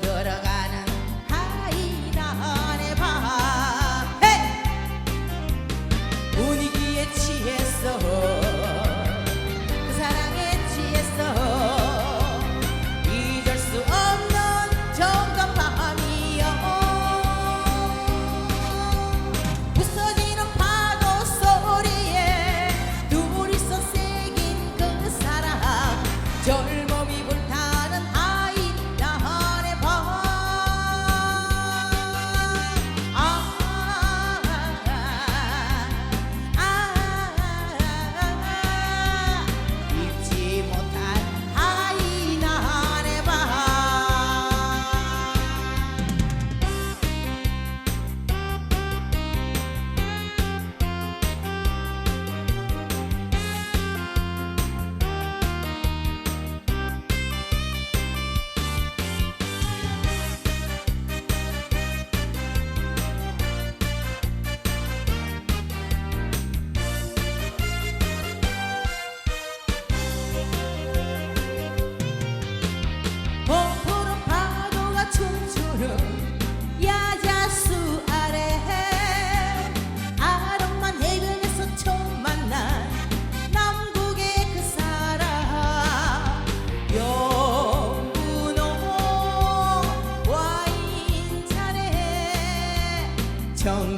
들어가는 하이란의 방 분위기에 취했어.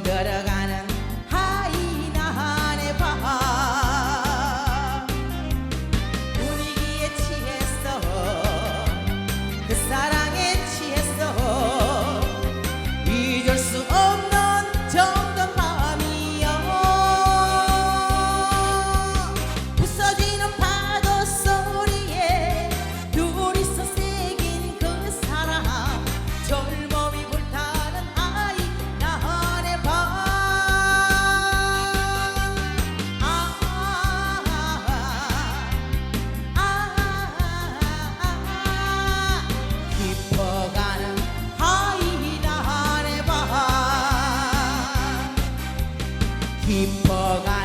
got a 깊어가